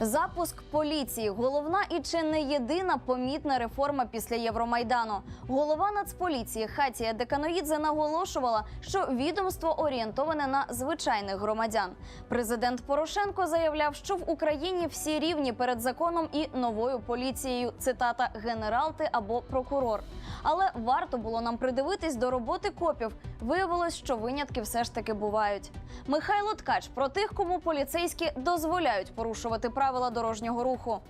Запуск поліції головна і чи не єдина помітна реформа після Євромайдану. Голова Нацполіції Хатія Деканоїдзе наголошувала, що відомство орієнтоване на звичайних громадян. Президент Порошенко заявляв, що в Україні всі рівні перед законом і новою поліцією. Цитата генерал ти або прокурор. Але варто було нам придивитись до роботи копів. Виявилось, що винятки все ж таки бувають. Михайло Ткач про тих, кому поліцейські дозволяють порушувати правила дорожнього руху.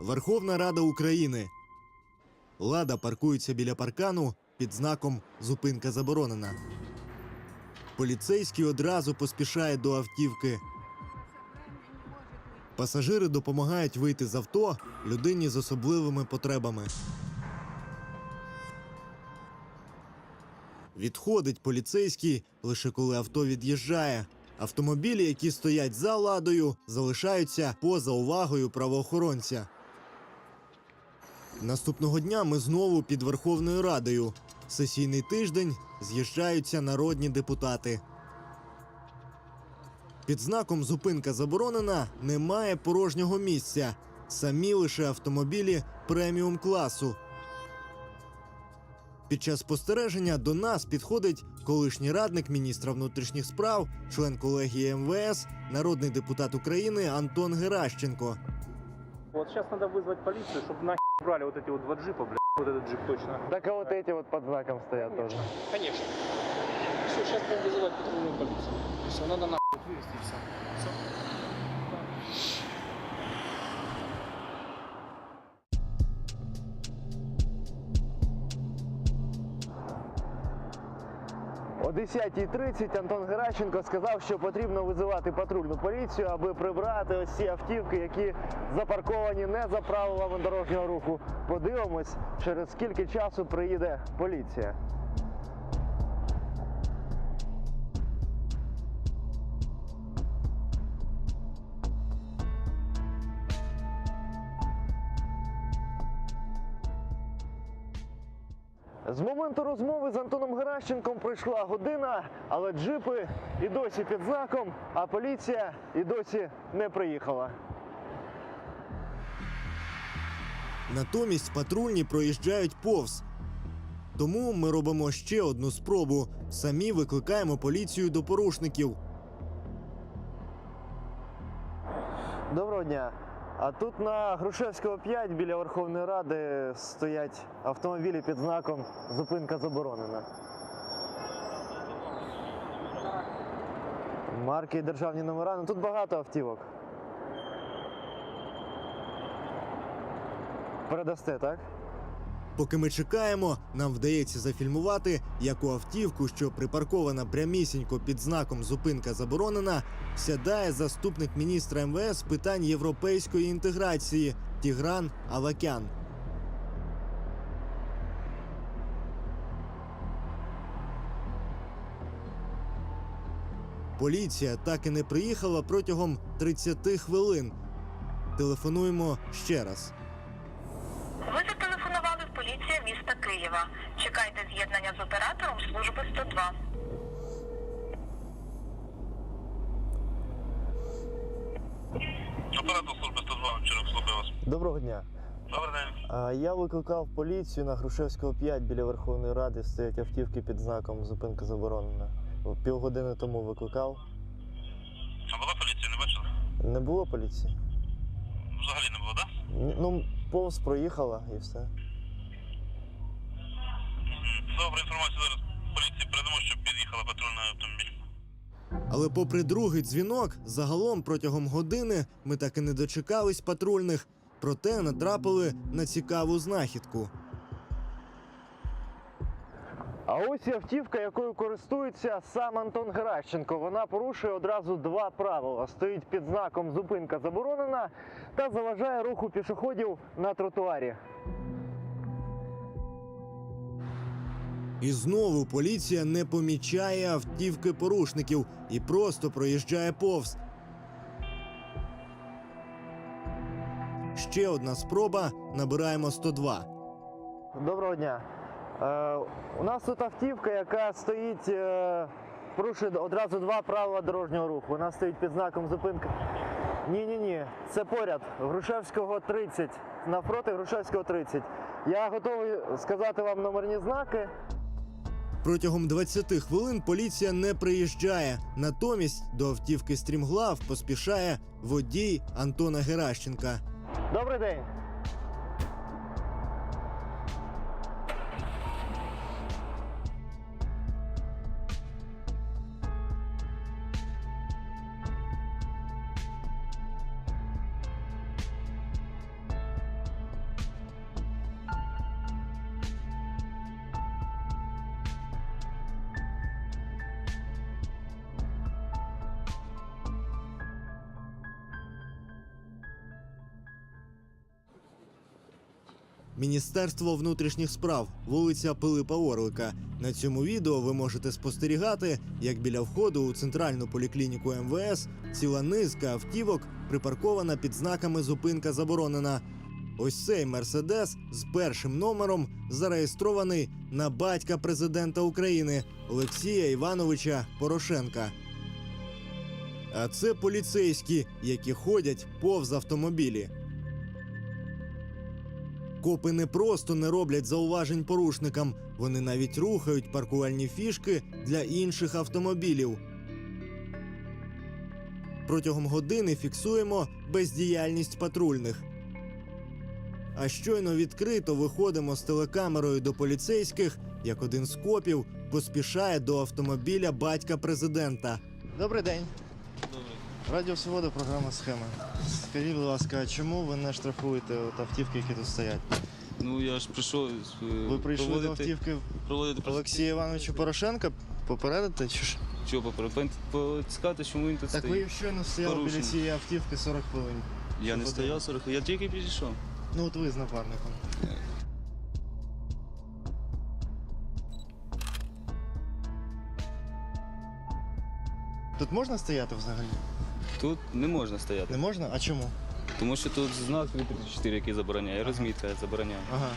Верховна Рада України. Лада паркується біля паркану під знаком Зупинка заборонена. Поліцейський одразу поспішає до автівки. Пасажири допомагають вийти з авто людині з особливими потребами. Відходить поліцейський лише коли авто від'їжджає. Автомобілі, які стоять за ладою, залишаються поза увагою правоохоронця. Наступного дня ми знову під Верховною Радою. Сесійний тиждень з'їжджаються народні депутати. Під знаком зупинка заборонена немає порожнього місця. Самі лише автомобілі преміум класу. Під час спостереження до нас підходить колишній радник міністра внутрішніх справ, член колегії МВС, народний депутат України Антон Геращенко. Вот сейчас надо вызвать полицию, чтобы нахер брали вот эти вот два джипа, блядь, вот этот джип точно. Так а вот эти вот под знаком стоят тоже. Конечно. Все, сейчас будем вызывать патрульную полицию. Все, надо нахуй О 10.30 Антон Геращенко сказав, що потрібно визивати патрульну поліцію, аби прибрати ось ці автівки, які запарковані не за правилами дорожнього руху. Подивимось, через скільки часу приїде поліція. З моменту розмови з Антоном Геращенком пройшла година, але джипи і досі під знаком, а поліція і досі не приїхала. Натомість патрульні проїжджають повз. Тому ми робимо ще одну спробу. Самі викликаємо поліцію до порушників. Доброго дня. А тут на Грушевського 5 біля Верховної Ради стоять автомобілі під знаком Зупинка заборонена. Марки державні номера. Ну тут багато автівок. Передасте, так? Поки ми чекаємо, нам вдається зафільмувати, як у автівку, що припаркована прямісінько під знаком Зупинка заборонена, сядає заступник міністра МВС з питань європейської інтеграції Тігран Авакян. Поліція так і не приїхала протягом 30 хвилин. Телефонуємо ще раз. Міста Києва. Чекайте з'єднання з оператором служби 102. Оператор служби 102 вчора слухаю вас. Доброго дня. Добрий день. А, Я викликав поліцію на Грушевського 5 біля Верховної Ради стоять автівки під знаком Зупинка заборонена. Півгодини тому викликав. А була поліція, не бачили? Не було поліції? Взагалі не було, так? Ні, Ну, повз проїхала і все. Да? Добре, інформацію зараз поліції передамо, щоб під'їхала патрульний автомобіль. Але попри другий дзвінок, загалом протягом години ми так і не дочекались патрульних, проте натрапили на цікаву знахідку. А ось і автівка, якою користується сам Антон Геращенко. Вона порушує одразу два правила: стоїть під знаком Зупинка заборонена та заважає руху пішоходів на тротуарі. І знову поліція не помічає автівки порушників і просто проїжджає повз. Ще одна спроба. Набираємо 102. Доброго дня. Е, у нас тут автівка, яка стоїть, е, порушує одразу два правила дорожнього руху. Вона стоїть під знаком зупинки. Ні, ні, ні, це поряд. Грушевського 30. Навпроти Грушевського 30. Я готовий сказати вам номерні знаки. Протягом 20 хвилин поліція не приїжджає. Натомість до автівки стрімглав поспішає водій Антона Геращенка. Добрий день. Міністерство внутрішніх справ, вулиця Пилипа Орлика. На цьому відео ви можете спостерігати, як біля входу у центральну поліклініку МВС ціла низка автівок припаркована під знаками зупинка заборонена. Ось цей мерседес з першим номером зареєстрований на батька президента України Олексія Івановича Порошенка. А це поліцейські, які ходять повз автомобілі. Копи не просто не роблять зауважень порушникам, вони навіть рухають паркувальні фішки для інших автомобілів. Протягом години фіксуємо бездіяльність патрульних. А щойно відкрито виходимо з телекамерою до поліцейських, як один з копів поспішає до автомобіля батька президента. Добрий день. Радіо Свобода, програма схема. Скажіть, будь ласка, чому ви не штрафуєте от автівки, які тут стоять? Ну я ж прийшов. е, Ви прийшли до автівки проводити Олексія Івановича Порошенка попередити чи ж? Що попередити? Поцікати, чому він тут Так стоїть. ви щойно стояли біля цієї автівки 40 хвилин. Я не Годину. стояв 40, хвилин, я тільки підійшов. Ну от ви з напарником. Тут можна стояти взагалі? Тут не можна стояти, Не можна? А чому? тому що тут знак 34, який забороняє, розмітка забороняє. Ага.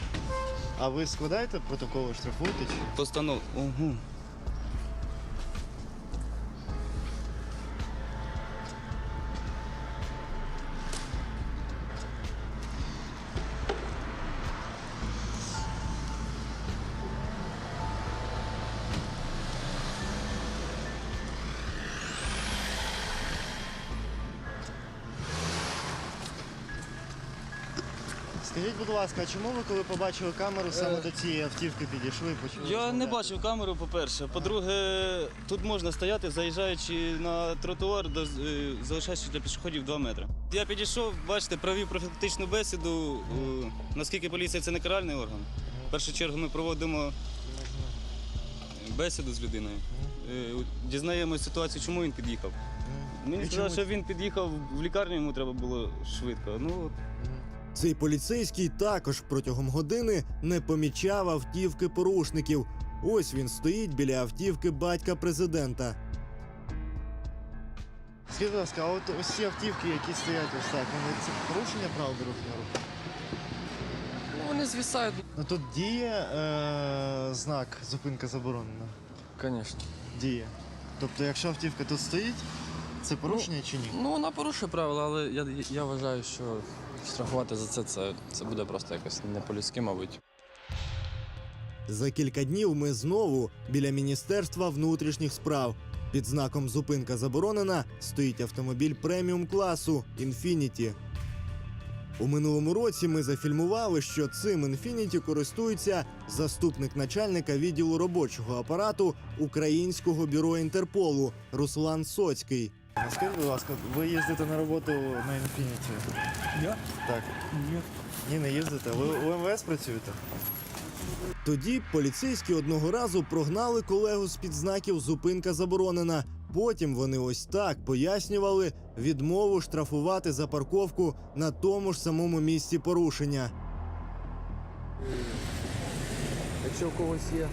А ви складаєте протоколи, штрафуєте чи? Постанов. Ого. Скажіть, будь ласка, чому ви, коли побачили камеру, саме до цієї автівки підійшли почали? Я не розмовляти? бачив камеру, по-перше. По-друге, тут можна стояти, заїжджаючи на тротуар, до, е, залишаючи для пішоходів 2 метри. Я підійшов, бачите, провів профілактичну бесіду. Е, Наскільки поліція це не каральний орган. В першу чергу ми проводимо бесіду з людиною. Е, Дізнаємося ситуацію, чому він під'їхав. Мені І сказали, чому- що він під'їхав в лікарню, йому треба було швидко. Ну, от Цей поліцейський також протягом години не помічав автівки порушників. Ось він стоїть біля автівки батька президента. Скажіть, будь ласка, а от ось ці автівки, які стоять ось так, вони це порушення правил дорожнього руху? Ну, вони звисають, Ну тут діє е, знак зупинка заборонена. звісно. Діє. Тобто, якщо автівка тут стоїть, це порушення чи ні? Ну, вона порушує правила, але я, я вважаю, що штрафувати за це, це, це буде просто якось не по-людськи, мабуть. За кілька днів ми знову біля Міністерства внутрішніх справ. Під знаком зупинка заборонена стоїть автомобіль преміум класу Інфініті. У минулому році ми зафільмували, що цим Інфініті користується заступник начальника відділу робочого апарату Українського бюро Інтерполу Руслан Соцький. Скажіть, будь ласка, ви їздите на роботу на Infiniti? Я? Так. Ні. Ні, не їздите. Ви у МВС працюєте? Тоді поліцейські одного разу прогнали колегу з під знаків зупинка заборонена. Потім вони ось так пояснювали відмову штрафувати за парковку на тому ж самому місці порушення. Якщо у когось є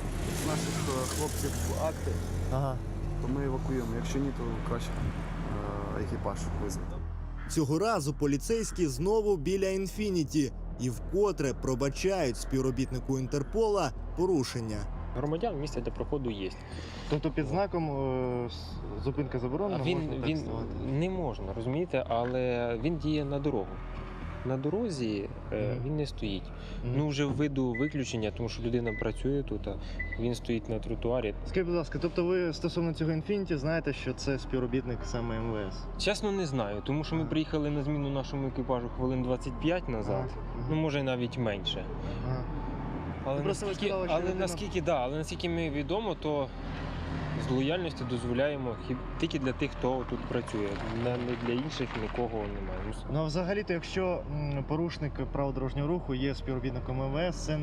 з наших е, хлопців акти, Ага. То ми евакуємо. Якщо ні, то краще е, екіпаж визвати. Цього разу поліцейські знову біля інфініті і вкотре пробачають співробітнику Інтерпола правопорушення. Громадян місце для проходу є. Тобто під знаком е, зупинка заборонена, Він, можна так він ставати? не можна, розумієте, але він діє на дорогу. На дорозі е, він не стоїть. Ну вже ввиду виключення, тому що людина працює тут, а він стоїть на тротуарі. Скажіть, будь ласка, тобто ви стосовно цього інфініті знаєте, що це співробітник саме МВС? Чесно, не знаю, тому що ми приїхали на зміну нашому екіпажу хвилин 25 назад. Ага. Ну, може, навіть менше. Ага. Але просто ви наскільки, сказали, що але людина- наскільки, да, але наскільки ми відомо, то з лояльності дозволяємо хіб- тільки для тих, хто тут працює. Не, не для інших нікого немає. Ну, Ну а взагалі-то, якщо порушник правил дорожнього руху є співробітником МВС, це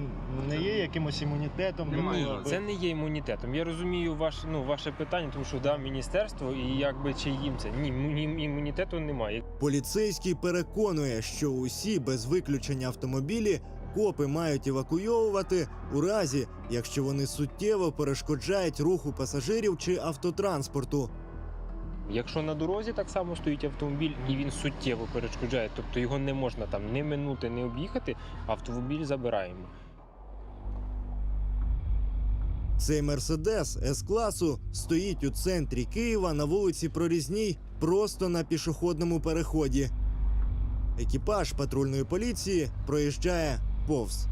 не є якимось імунітетом для Ні, це не є імунітетом. Я розумію ваш, ну, ваше питання, тому що да, міністерство і якби чи їм це. Ні, іму- імунітету немає. Поліцейський переконує, що усі без виключення автомобілі копи мають евакуйовувати у разі, якщо вони суттєво перешкоджають руху пасажирів чи автотранспорту. Якщо на дорозі так само стоїть автомобіль і він суттєво перешкоджає, тобто його не можна там не минути, не об'їхати, автомобіль забираємо. Цей мерседес С-класу стоїть у центрі Києва на вулиці Прорізній, просто на пішохідному переході. Екіпаж патрульної поліції проїжджає повз.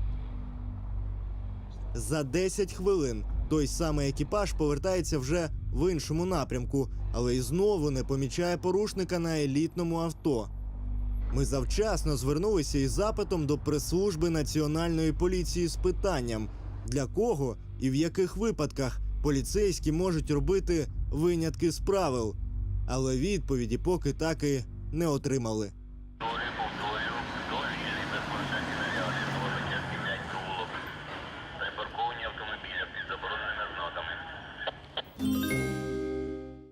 За 10 хвилин той самий екіпаж повертається вже в іншому напрямку, але й знову не помічає порушника на елітному авто. Ми завчасно звернулися із запитом до прес-служби Національної поліції з питанням, для кого і в яких випадках поліцейські можуть робити винятки з правил. Але відповіді поки так і не отримали.